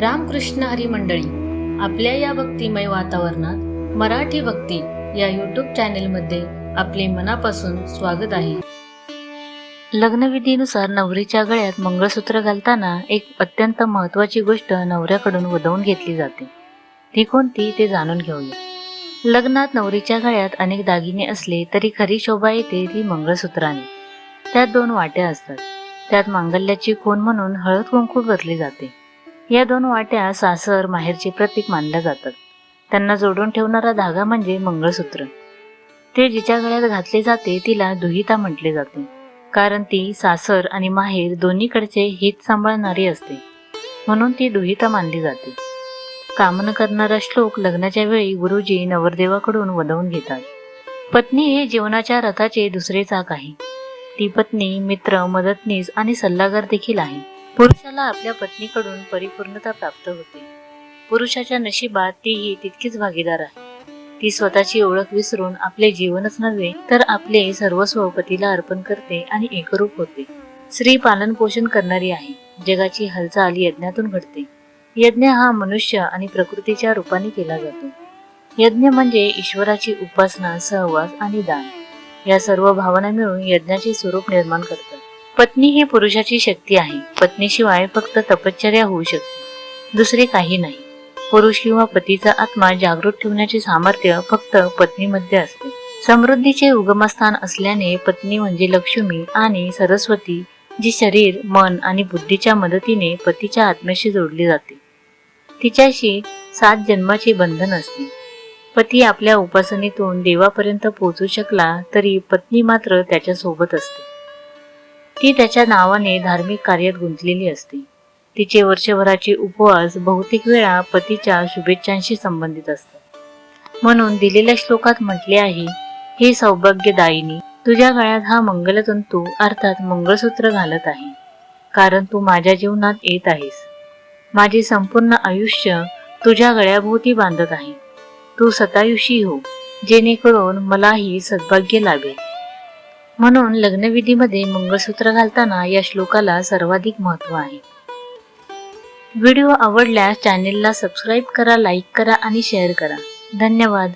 रामकृष्ण हरी मंडळी आपल्या या भक्तिमय वातावरणात मराठी भक्ती या यूट्यूब चॅनेलमध्ये आपले मनापासून स्वागत आहे. लग्नविधीनुसार नवरीच्या गळ्यात मंगळसूत्र घालताना एक अत्यंत महत्वाची गोष्ट नवऱ्याकडून वधवून घेतली जाते. ती कोणती ते जाणून घेऊया. लग्नात नवरीच्या गळ्यात अनेक दागिने असले तरी खरी शोभा येते ती मंगळसूत्राने. त्यात दोन वाट्या असतात. त्यात मांगल्याची खून म्हणून हळद कुंकू भरली जाते. या दोन वाट्या सासर माहेरचे प्रतीक मानल्या जातात. त्यांना जोडून ठेवणारा धागा म्हणजे मंगळसूत्र. ते जिच्या गळ्यात घातले जाते तिला दुहिता म्हटले जाते. कारण ती सासर आणि माहेर दोन्हीकडचे हित सांभाळणारी असते. म्हणून ती दुहिता मानली जाते. कामन करणारा श्लोक लग्नाच्या वेळी गुरुजी नवरदेवाकडून वधवून घेतात. पत्नी हे जीवनाच्या रथाचे दुसरे चाक आहे. ती पत्नी मित्र मदतनीस आणि सल्लागार देखील आहे. पुरुषाला आपल्या पत्नीकडून परिपूर्णता प्राप्त होते. पुरुषाच्या नशिबात तीही तितकीच भागीदार आहे. ती स्वतःची ओळख विसरून आपले जीवनच नव्हे तर आपले सर्वस्व पतीला अर्पण करते आणि एकरूप होते. स्त्री पालन पोषण करणारी आहे. जगाची हालचाल यज्ञातून घडते. यज्ञ हा मनुष्य आणि प्रकृतीच्या रूपाने केला जातो. यज्ञ म्हणजे ईश्वराची उपासना सहवास आणि दान. या सर्व भावना मिळून यज्ञाचे स्वरूप निर्माण करतात. पत्नी ही पुरुषाची शक्ती आहे. पत्नीशिवाय फक्त तपश्चर्या होऊ शकते. दुसरे काही नाही. पुरुष किंवा पतीचा आत्मा जागृत ठेवण्याचे सामर्थ्य फक्त पत्नीमध्ये असते. समृद्धीचे उगमस्थान असल्याने पत्नी म्हणजे लक्ष्मी आणि सरस्वती जी शरीर मन आणि बुद्धीच्या मदतीने पतीच्या आत्म्याशी जोडली जाते. तिच्याशी सात जन्माचे बंधन असते. पती आपल्या उपासनेतून देवापर्यंत पोहोचू शकला तरी पत्नी मात्र त्याच्यासोबत असते. ती त्याच्या नावाने धार्मिक कार्यात गुंतलेली असते. तिचे वर्षभराचे उपवास बहुतेक वेळा पतीच्या शुभेच्छांशी संबंधित असतात. म्हणून दिलेल्या श्लोकात म्हटले आहे हे सौभाग्यदायिनी तुझ्या गळ्यात हा मंगलतंतू अर्थात मंगळसूत्र घालत आहे कारण तू माझ्या जीवनात येत आहेस. माझे संपूर्ण आयुष्य तुझ्या गळ्याभोवती बांधत आहे. तू सतायुषी हो जेणेकरून मलाही सद्भाग्य लाभेल. म्हणून लग्नविधीमध्ये मंगळसूत्र घालताना या श्लोकाला सर्वाधिक महत्त्व आहे. व्हिडिओ आवडल्यास चॅनेलला सबस्क्राईब करा लाईक करा आणि शेअर करा. धन्यवाद.